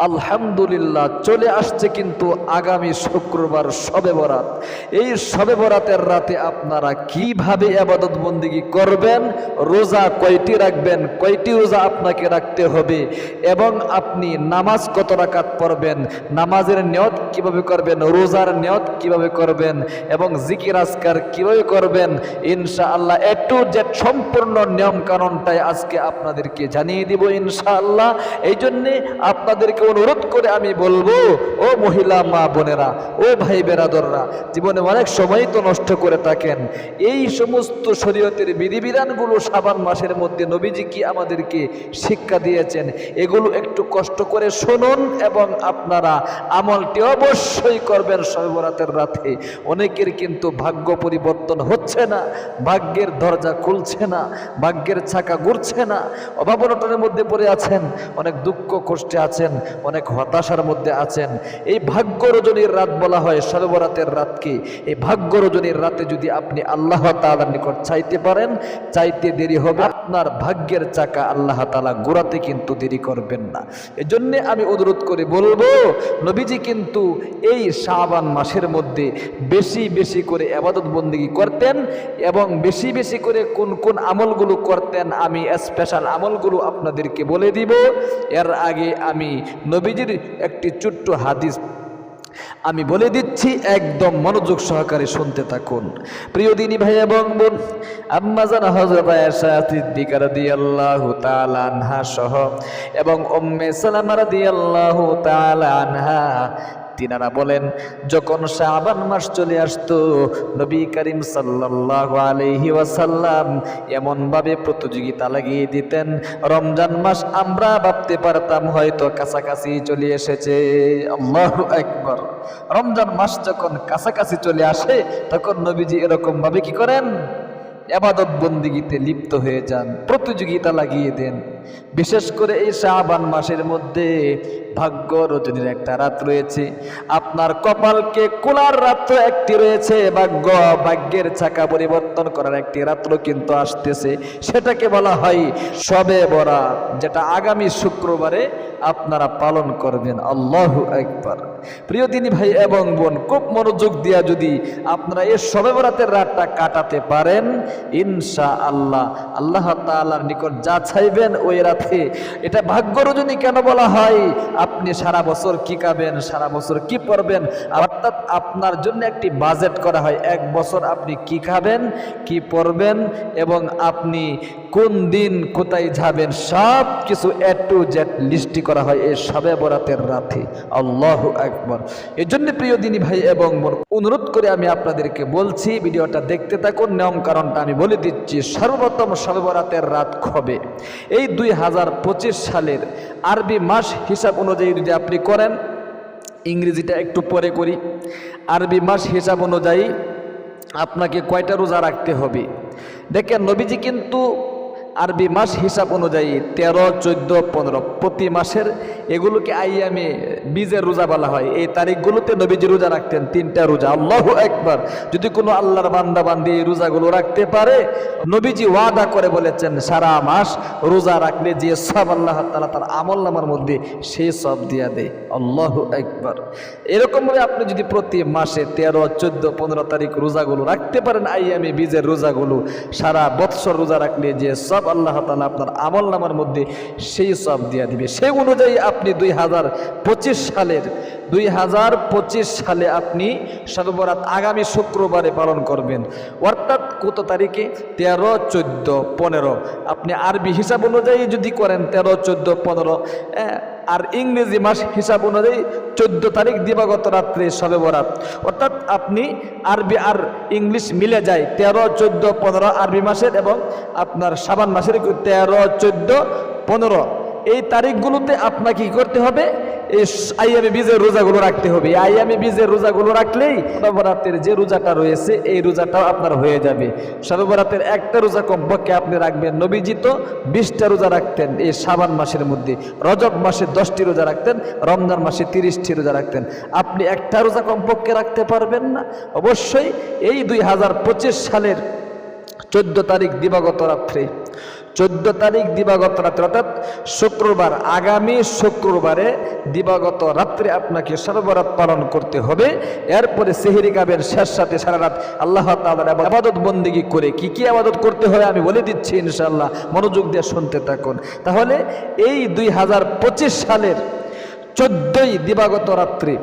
আলহামদুলিল্লাহ, চলে আসছে কিন্তু আগামী শুক্রবার শবে বরাত। এই শবে বরাতের রাতে আপনারা কীভাবে আবাদত বন্দিগি করবেন, রোজা কয়টি রাখবেন, কয়টি রোজা আপনাকে রাখতে হবে, এবং আপনি নামাজ কত রাকাত পড়বেন, নামাজের নিয়ত কীভাবে করবেন, রোজার নিয়ত কীভাবে করবেন, এবং জিকির আজকার কীভাবে করবেন ইনশা আল্লাহ এ টু জেড সম্পূর্ণ নিয়ম আজকে আপনাদেরকে জানিয়ে দিব ইনশাআল্লাহ। এই জন্যে আপনাদেরকে অনুরোধ করে আমি বলব, ও মহিলা মা বোনেরা, ও ভাই বেরাদররা, জীবনে অনেক সময় তো নষ্ট করে থাকেন। এই সমস্ত শরীয়তের বিধিবিধানগুলো সাবান মাসের মধ্যে নবীজি কি আমাদেরকে শিক্ষা দিয়েছেন? এগুলো একটু কষ্ট করে শুনুন এবং আপনারা আমলটি অবশ্যই করবেন সর্বরাতের রাতে। অনেকের কিন্তু ভাগ্য পরিবর্তন হচ্ছে না, ভাগ্যের দরজা খুলছে না, ভাগ্যের ছাকা ঘুরছে না। অভাব অনটনের মধ্যে পড়ে আছেন, অনেক দুঃখ কষ্টে আছেন অনেক হতাশার মধ্যে আছেন। এই ভাগ্য রজনীর রাত বলা হয় সর্বরাতের রাতকে এই ভাগ্য রজনীর রাতে যদি আপনি আল্লাহ তালার নিকট চাইতে পারেন, চাইতে দেরি হবে। আপনার ভাগ্যের চাকা আল্লাহ তালা গোড়াতে কিন্তু দেরি করবেন না। এজন্য আমি অনুরোধ করে বলব, নবীজি কিন্তু এই শাবান মাসের মধ্যে বেশি বেশি করে আবাদত বন্দিগি করতেন এবং বেশি বেশি করে কোন কোন আমলগুলো করতেন। আমি স্পেশাল আমলগুলো আপনাদেরকে বলে দিব। এর আগে আমি নবীজির একটি ছোট্ট হাদিস আমি বলে দিচ্ছি, একদম মনোযোগ সহকারে শুনতে থাকুন। প্রিয় দিনী ভাই এবং বোন, আম্মা হজরত আয়েশা সিদ্দিকা রাদিয়াল্লাহু তাআলা আনহা সহ এবং উম্মে সালামা রাদিয়াল্লাহু তাআলা আনহা তিনারা বলেন, যখন শাবান মাস চলে আসতো, নবী করিম সাল্লাল্লাহু আলাইহি ওয়াসাল্লাম এমনভাবে প্রতিযোগিতা লাগিয়ে দিতেন, রমজান মাস আমরা ভাবতে পারতাম হয়তো কাছাকাছি চলে এসেছে। আল্লাহু আকবার। রমজান মাস যখন কাছাকাছি চলে আসে, তখন নবীজি এরকম ভাবে কি করেন? এবাদত বন্দিগিতে লিপ্ত হয়ে যান, প্রতিযোগিতা লাগিয়ে দেন। বিশেষ করে এই শাবান মাসের মধ্যে ভাগ্য রজনীর একটা রাত রয়েছে। আপনার কপালকে কোলার রাত্র একটি রয়েছে, ভাগ্য ভাগ্যের চাকা পরিবর্তন করার একটি রাত্র কিন্তু আসতেছে। সেটাকে বলা হয় সবে বরা যেটা আগামী শুক্রবারে আপনারা পালন করবেন। আল্লাহ একবার প্রিয় দিনী ভাই এবং বোন, খুব মনোযোগ দিয়া যদি আপনারা এই সবে বরাতের রাতটা কাটাতে পারেন ইনশা আল্লাহ আল্লাহ তাআলার নিকট যা চাইবেন ওই রাতে। এটা ভাগ্য রজনী কেন বলা হয়? আপনি সারা বছর কি খাবেন, সারা বছর কি পরবেন? অর্থাৎ আপনার জন্য একটি বাজেট করা হয়, এক বছর আপনি কি খাবেন, কি পরবেন এবং আপনি কোন দিন কোথায় যাবেন সব কিছু এ টু জেড লিস্টি করা হয় এই সবে বরাতের রাতে। আল্লাহ একবার এই জন্য প্রিয় দিনী ভাই এবং অনুরোধ করে আমি আপনাদেরকে বলছি, ভিডিওটা দেখতে থাকুন, নিয়ম কারণটা আমি বলে দিচ্ছি সর্বপ্রথম সর্বরাতের বরাতের রাত কবে? এই দুই হাজার পঁচিশ সালের আরবি মাস হিসাব অনুযায়ী যদি আপনি করেন, ইংরেজিটা একটু পরে করি, আরবি মাস হিসাব অনুযায়ী আপনাকে কয়টা রোজা রাখতে হবে? দেখেন নবীজি কিন্তু আরবি মাস হিসাব অনুযায়ী তেরো, চোদ্দ, পনেরো। প্রতি মাসের এগুলোকে আইয়ামে বীজের রোজা বলা হয়। এই তারিখগুলোতে নবীজি রোজা রাখতেন, তিনটা রোজা। আল্লাহ একবার যদি কোনো আল্লাহর বান্দা বান্দি এই রোজাগুলো রাখতে পারে, নবীজি ওয়াদা করে বলেছেন, সারা মাস রোজা রাখলে যে সব আল্লাহ তালা তার আমল নামার মধ্যে সেই সব দিয়া দেয়। আল্লাহ একবার এরকমভাবে আপনি যদি প্রতি মাসে তেরো, চোদ্দ, পনেরো তারিখ রোজাগুলো রাখতে পারেন, আইয়ামে বীজের রোজাগুলো সারা বৎসর রোজা রাখলে যে সব আল্লাহ তালা আপনার আমল নামার মধ্যে সেই সব দিয়ে দিবে। সেই অনুযায়ী আপনি দুই হাজার পঁচিশ সালের দুই হাজার পঁচিশ সালে আপনি সর্বরাত আগামী শুক্রবারে পালন করবেন। অর্থাৎ কত তারিখে? তেরো চোদ্দ পনেরো। আপনি আরবি হিসাব অনুযায়ী যদি করেন তেরো চোদ্দ পনেরো হ্যাঁ, আর ইংরেজি মাস হিসাব অনুযায়ী চোদ্দ তারিখ দিবাগত রাত্রে সবে বরাত। অর্থাৎ আপনি আরবি আর ইংলিশ মিলে যায়, তেরো, চোদ্দ, পনেরো আরবি মাসের এবং আপনার সাবান মাসের তেরো, চোদ্দ, পনেরো। এই তারিখগুলোতে আপনাকে কী করতে হবে? এই আইয়ামে বীজের রোজাগুলো রাখতে হবে। আইয়ামে বীজের রোজাগুলো রাখলেই সর্বরাতের যে রোজাটা রয়েছে, এই রোজাটাও আপনার হয়ে যাবে। সর্বরাতের একটা রোজা কমপক্ষে আপনি রাখবেন। নবীজি বিশটা রোজা রাখতেন এই সাবান মাসের মধ্যে। রজব মাসে দশটি রোজা রাখতেন, রমজান মাসে তিরিশটি রোজা রাখতেন। আপনি একটা রোজা কমপক্ষে রাখতে পারবেন না। অবশ্যই এই দুই হাজার পঁচিশ সালের চোদ্দ তারিখ দিবাগত রাত্রে চোদ্দ তারিখ দিবাগত রাত্রে, অর্থাৎ শুক্রবার, আগামী শুক্রবারে দিবাগত রাত্রে আপনাকে সর্বরাত পালন করতে হবে। এরপরে সেহেরি গাবেন শেষ সাথে সারা রাত আল্লাহ তাআলার আবাদত বন্দিগি করে কি কি আবাদত করতে হবে আমি বলে দিচ্ছি ইনশাল্লাহ মনোযোগ দিয়ে শুনতে থাকুন। তাহলে এই দুই হাজার পঁচিশ সালের চোদ্দই দিবাগত রাত্রি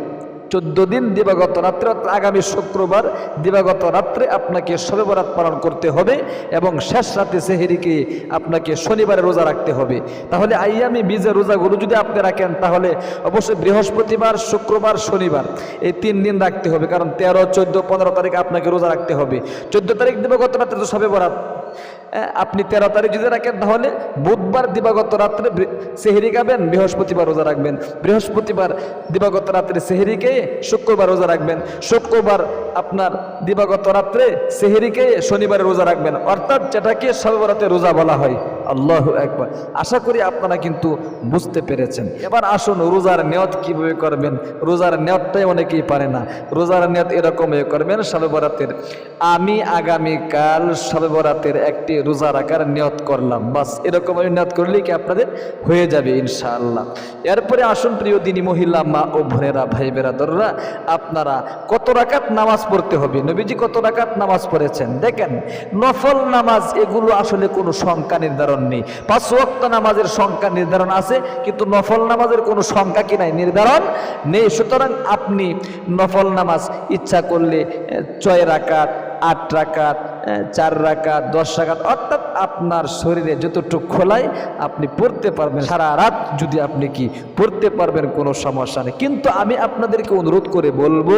চোদ্দ দিন দিবাগত রাত্রে আগামী শুক্রবার দিবাগত রাত্রে আপনাকে শবে বরাত পালন করতে হবে এবং শেষ রাতে সেহেরিকে আপনাকে শনিবারে রোজা রাখতে হবে। তাহলে আইয়ামি বীজের রোজাগুলো যদি আপনি রাখেন তাহলে অবশ্যই বৃহস্পতিবার শুক্রবার শনিবার এই তিন দিন রাখতে হবে। কারণ তেরো চোদ্দ পনেরো তারিখ আপনাকে রোজা রাখতে হবে। চোদ্দ তারিখ দিবাগত রাত্রে তো শবে বরাত। হ্যাঁ, আপনি তেরো তারিখ যদি রাখেন, তাহলে বুধবার দিবাগত রাত্রে সেহেরি খাবেন, বৃহস্পতিবার রোজা রাখবেন। বৃহস্পতিবার দিবাগত রাত্রে সেহেরিকে শুক্রবার রোজা রাখবেন। শুক্রবার আপনার দিবাগত রাত্রে সেহেরিকে শনিবারে রোজা রাখবেন। অর্থাৎ যেটাকে সর্বরাতে রোজা বলা হয়। আল্লাহ একবার আশা করি আপনারা কিন্তু বুঝতে পেরেছেন। এবার আসুন, রোজার নিয়ত কীভাবে করবেন? রোজার নিয়তটাই অনেকেই পারে না। রোজার নিয়ত এরকম এ করবেন সবে বরাতের আমি আগামীকাল সবে বরাতের একটি রোজা রাখার নিয়ত করলাম। বাস, এরকম আমি নিয়ত করলেই কি আপনাদের হয়ে যাবে ইনশাআল্লাহ। এরপরে আসুন প্রিয় দিনী মহিলা, মা ও বোনেরা ভাই বেরাদররা আপনারা কত রাকাত নামাজ পড়তে হবে? নবীজি কত রাকাত নামাজ পড়েছেন? দেখেন, নফল নামাজ, এগুলো আসলে কোনো সংখ্যা নির্ধারণ নেই। পাঁচ ওয়াক্ত নামাজের সংখ্যা নির্ধারণ আছে, কিন্তু নফল নামাজের কোনো সংখ্যা কি নাই? নির্ধারণ নেই। সুতরাং আপনি নফল নামাজ ইচ্ছা করলে ছয় রাকাত, আট রাকাত চার রাকাত, দশ রাকাত, অর্থাৎ আপনার শরীরে যতটুকু খোলায় আপনি পড়তে পারবেন। সারা রাত যদি আপনি কি পড়তে পারবেন, কোনো সমস্যা নেই। কিন্তু আমি আপনাদেরকে অনুরোধ করে বলব,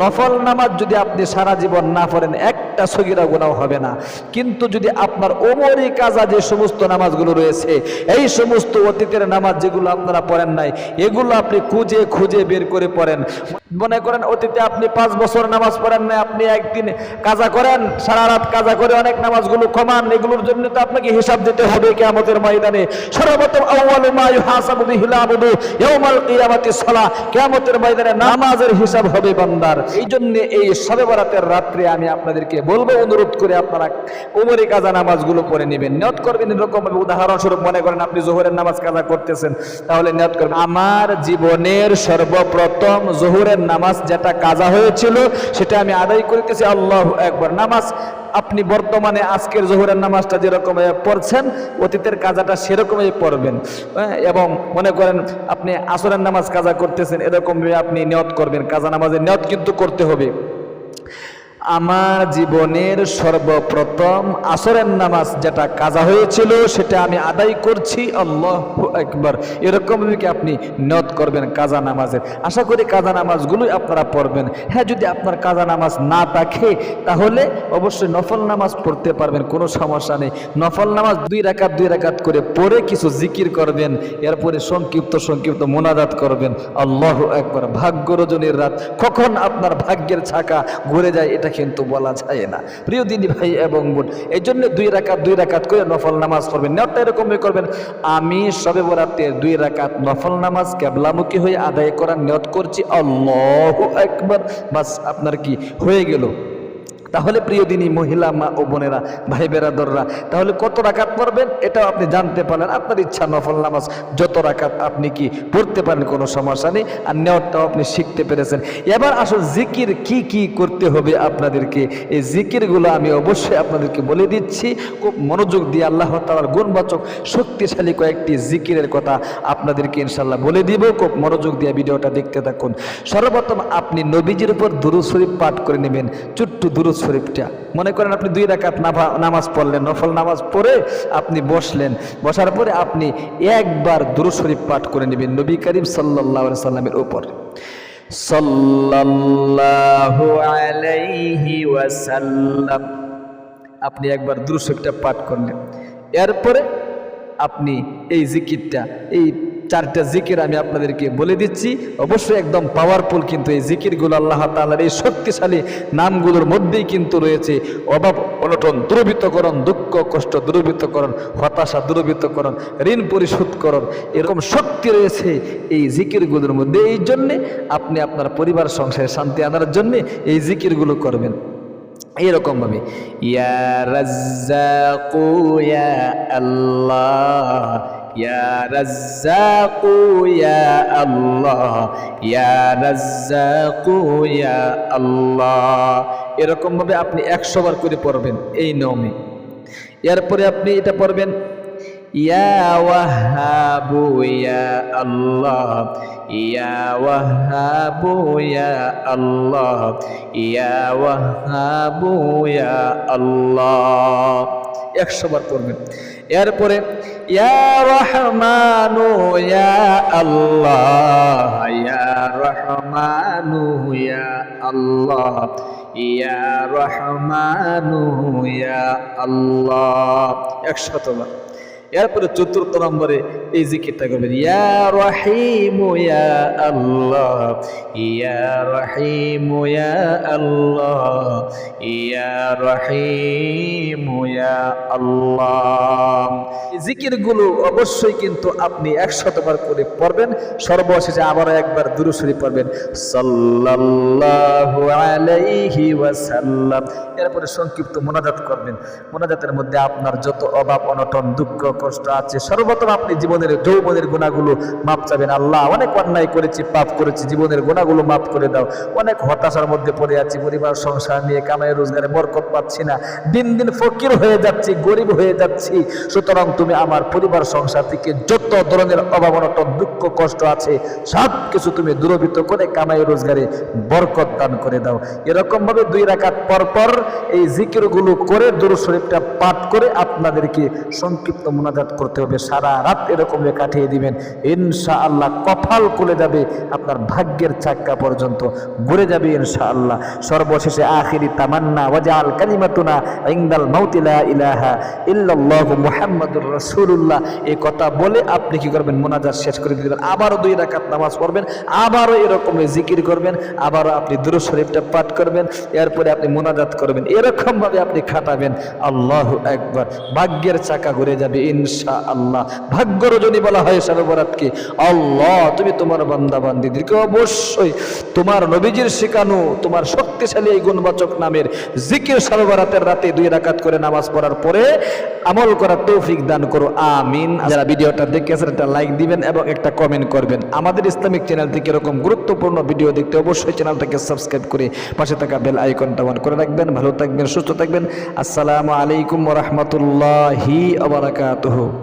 নফল নামাজ যদি আপনি সারা জীবন না পড়েন, একটা সগিরা গোনাও হবে না। কিন্তু যদি আপনার ওমরি কাজা যে সমস্ত নামাজগুলো রয়েছে, এই সমস্ত অতীতের নামাজ যেগুলো আপনারা পড়েন নাই, এগুলো আপনি খুঁজে খুঁজে বের করে পড়েন। মনে করেন অতীতে আপনি পাঁচ বছর নামাজ পড়েন না আপনি একদিন কাজা করেন, সারা রাত কাজা করে অনেক নামাজগুলো কমান, এগুলোর জন্য তো আপনাকে হিসাব দিতে হবে কিয়ামতের ময়দানে। সর্বপ্রথম কিয়ামতের ময়দানে নামাজের হিসাব হবে বান্দার। এই জন্য এই শবে বরাতের রাত্রে আমি আপনাদেরকে বলব, অনুরোধ করে আপনারা উমরি কাজা নামাজগুলো পড়ে নেবেন। নিয়ত করবেন এরকম উদাহরণস্বরূপ মনে করেন আপনি জোহরের নামাজ কাজা করতেছেন, তাহলে নিয়ত করবেন, আমার জীবনের সর্বপ্রথম জোহরের নামাজ যেটা কাজা হয়েছিল, সেটা আমি আদায় করিতেছি, আল্লাহ একবার নামাজ আপনি বর্তমানে আজকের জোহরের নামাজটা যেরকম পড়ছেন অতীতের কাজাটা সেরকমই পড়বেন। হ্যাঁ, এবং মনে করেন আপনি আসরের নামাজ কাজা করতেছেন এরকমভাবে আপনি নিয়ত করবেন। কাজা নামাজের নিয়ত কিন্তু করতে হবে। আমার জীবনের সর্বপ্রথম আসরের নামাজ যেটা কাজা হয়েছিল, সেটা আমি আদায় করছি। আল্লাহ একবার এরকম কি আপনি নিয়ত করবেন কাজা নামাজের? আশা করি কাজা নামাজগুলোই আপনারা পড়বেন। হ্যাঁ যদি আপনার কাজা নামাজ না থাকে, তাহলে অবশ্যই নফল নামাজ পড়তে পারবেন, কোনো সমস্যা নেই। নফল নামাজ দুই রাকাত দুই রাকাত করে পড়ে কিছু জিকির করবেন, এরপরে সংক্ষিপ্ত সংক্ষিপ্ত মোনাজাত করবেন। আল্লাহ একবার ভাগ্য রজনীর রাত কখন আপনার ভাগ্যের ছাকা ঘুরে যায়, এটা কিন্তু বলা যায় না। প্রিয় দিদি ভাই এবং বোন এই জন্য দুই রাকাত দুই রাকাত করে নফল নামাজ পড়বেন। নেওয়াটা এরকমই করবেন, আমি সবে বরাতে দুই রাকাত নফল নামাজ কেবলামুখী হয়ে আদায় করার নিয়ত করছি। আল্লাহ একবার বাস, আপনার কি হয়ে গেল? তাহলে প্রিয় দিনী মহিলা, মা ও বোনেরা ভাই বেরাদররা তাহলে কত রাকাত পড়বেন? এটাও আপনি জানতে পারলেন। আপনার ইচ্ছা নফল নামাজ, যত রাকাত আপনি কি পড়তে পারেন, কোনো সমস্যা নেই। আর নেওয়ারটাও আপনি শিখতে পেরেছেন। এবার আসল জিকির কি কি করতে হবে আপনাদেরকে? এই জিকিরগুলো আমি অবশ্যই আপনাদেরকে বলে দিচ্ছি। খুব মনোযোগ দিয়ে আল্লাহ তালার গুণবাচক, শক্তিশালী কয়েকটি জিকিরের কথা আপনাদেরকে ইনশাল্লাহ বলে দিব। খুব মনোযোগ দিয়ে ভিডিওটা দেখতে থাকুন। সর্বপ্রথম আপনি নবীজির উপর দুরুদ শরীফ পাঠ করে নেবেন। চুট্টু দুরুদ শরীফটা। মনে করেন আপনি দুই রাকাত নামাজ পড়লেন, নফল নামাজ পড়ে আপনি বসলেন। বসার পরে আপনি একবার দুরু শরীফ পাঠ করে নেবেন নবী করিম সাল্লাহ সাল্লামের ওয়াসাল্লাম। আপনি একবার দুরু শরীফটা পাঠ করলেন। এরপরে আপনি এই জিকিরটা, এই চারটা জিকির আমি আপনাদেরকে বলে দিচ্ছি। অবশ্যই একদম পাওয়ারফুল কিন্তু এই জিকিরগুলো আল্লাহ তাআলার এই শক্তিশালী নামগুলোর মধ্যেই কিন্তু রয়েছে। অভাব অনটন দুর্বৃত্তকরণ দুঃখ কষ্ট দুর্বৃত্তকরণ হতাশা দুর্বৃত্তকরণ ঋণ পরিশোধকরণ এরকম শক্তি রয়েছে এই জিকিরগুলোর মধ্যে। এই জন্যে আপনি আপনার পরিবার, সংসারে শান্তি আনার জন্যে এই জিকিরগুলো করবেন। এরকম ভাবে ইয়া রাজ্জাকু, ইয়া আল্লাহ ইয়া রাজ্জাকু ইয়া আল্লাহ ইয়া রাজ্জাকু ইয়া আল্লাহ এরকম ভাবে আপনি একশো বার করে পড়বেন এই নিয়মে এরপরে আপনি এটা পড়বেন, ইয়া ওয়াহাবু, ইয়া আল্লাহ। ইয়া ওয়াহাবু, ইয়া আল্লাহ। ইয়া ওয়াহাবু, ইয়া আল্লাহ। একশো বার পড়বেন। এরপরে ইয়া ইয়া আল্লাহ আল্লাহ ইয়া আল্লাহ। এরপরে চতুর্থ নম্বরে এই জিকিরটা করবেন, ইয়া রহিম ইয়া আল্লাহ, ইয়া রহিম ইয়া আল্লাহ, ইয়া রহিম ইয়া আল্লাহ। জিকিরগুলো অবশ্যই কিন্তু আপনি একশতবার করে পড়বেন, সর্বশেষে আবারও একবার দুরুশরী পড়বেন, সাল্লাল্লাহু আলাইহি ওয়াসাল্লাম। এরপরে সংক্ষিপ্ত মোনাজাত করবেন, মোনাজাতের মধ্যে আপনার যত অভাব, অনটন, দুঃখ কষ্ট আছে। সর্বপ্রথম আপনি জীবনের যৌবনের গুণাগুলো মাপ চাবেন। আল্লাহ, অনেক অন্যায় করেছি, পাপ করেছি, জীবনের গুণাগুলো মাফ করে দাও। অনেক হতাশার মধ্যে পড়ে আছি, পরিবার, সংসার নিয়ে কামাই, রোজগারে, বরকত পাচ্ছি না। দিন দিন ফকির হয়ে যাচ্ছি, গরিব হয়ে যাচ্ছি। সুতরাং তুমি আমার পরিবার, সংসার থেকে যত ধরনের অভাব, অনটন, দুঃখ, কষ্ট আছে সব কিছু তুমি দূরভূত করে কামাই, রোজগারে বরকত দান করে দাও। এরকম ভাবে দুই রাকাত পর পর এই জিকিরগুলো করে দুরু শরীফটা পাঠ করে আপনাদেরকে সংক্ষিপ্ত মোনাজাত করতে হবে। সারা রাত এরকম কাটিয়ে দিবেন। ইনশা আল্লাহ কপাল খুলে যাবে আপনার ভাগ্যের চাক্কা পর্যন্ত। ঘুরে যাবে ইনশা আল্লাহ সর্বশেষে আখিরি তামান্না ওয়াজাল কালিমাতুনা ইংদাল মাউতিলা ইলাহা ইল্লাল্লাহ মুহাম্মাদুর রাসূলুল্লাহ। এই কথা বলে আপনি কি করবেন? মোনাজাত শেষ করে দিবেন। আবারও দুই রাকাত নামাজ পড়বেন। আবারও এরকম জিকির করবেন। আবারও আপনি দুরূদ শরীফটা পাঠ করবেন। এরপরে আপনি মোনাজাত করবেন। এরকম ভাবে আপনি খাটাবেন। আল্লাহ একবার, ভাগ্যের চাকা ঘুরে যাবে ইনশা আল্লাহ ভাগ্য রজনী বলা হয় সবে বরাতকে আল্লাহ, তুমি তোমার বান্দা বান্দিদেরকে অবশ্যই তোমার নবীজির শেখানো, তোমার শক্তিশালী এই গুণবাচক নামের জিকির সবে বরাতের রাতে দুই রাকাত করে নামাজ পড়ার পরে আমল করার তৌফিক দান করো, আমিন। যারা ভিডিওটা দেখেছেন একটা লাইক দিবেন এবং একটা কমেন্ট করবেন। আমাদের ইসলামিক চ্যানেল থেকে এরকম গুরুত্বপূর্ণ ভিডিও দেখতে অবশ্যই চ্যানেলটাকে সাবস্ক্রাইব করে পাশে থাকা বেল আইকনটা অন করে রাখবেন। ভালো থাকবেন, সুস্থ থাকবেন। আসসালামু আলাইকুম রহমতুল্লাহি আবরাকাতুহু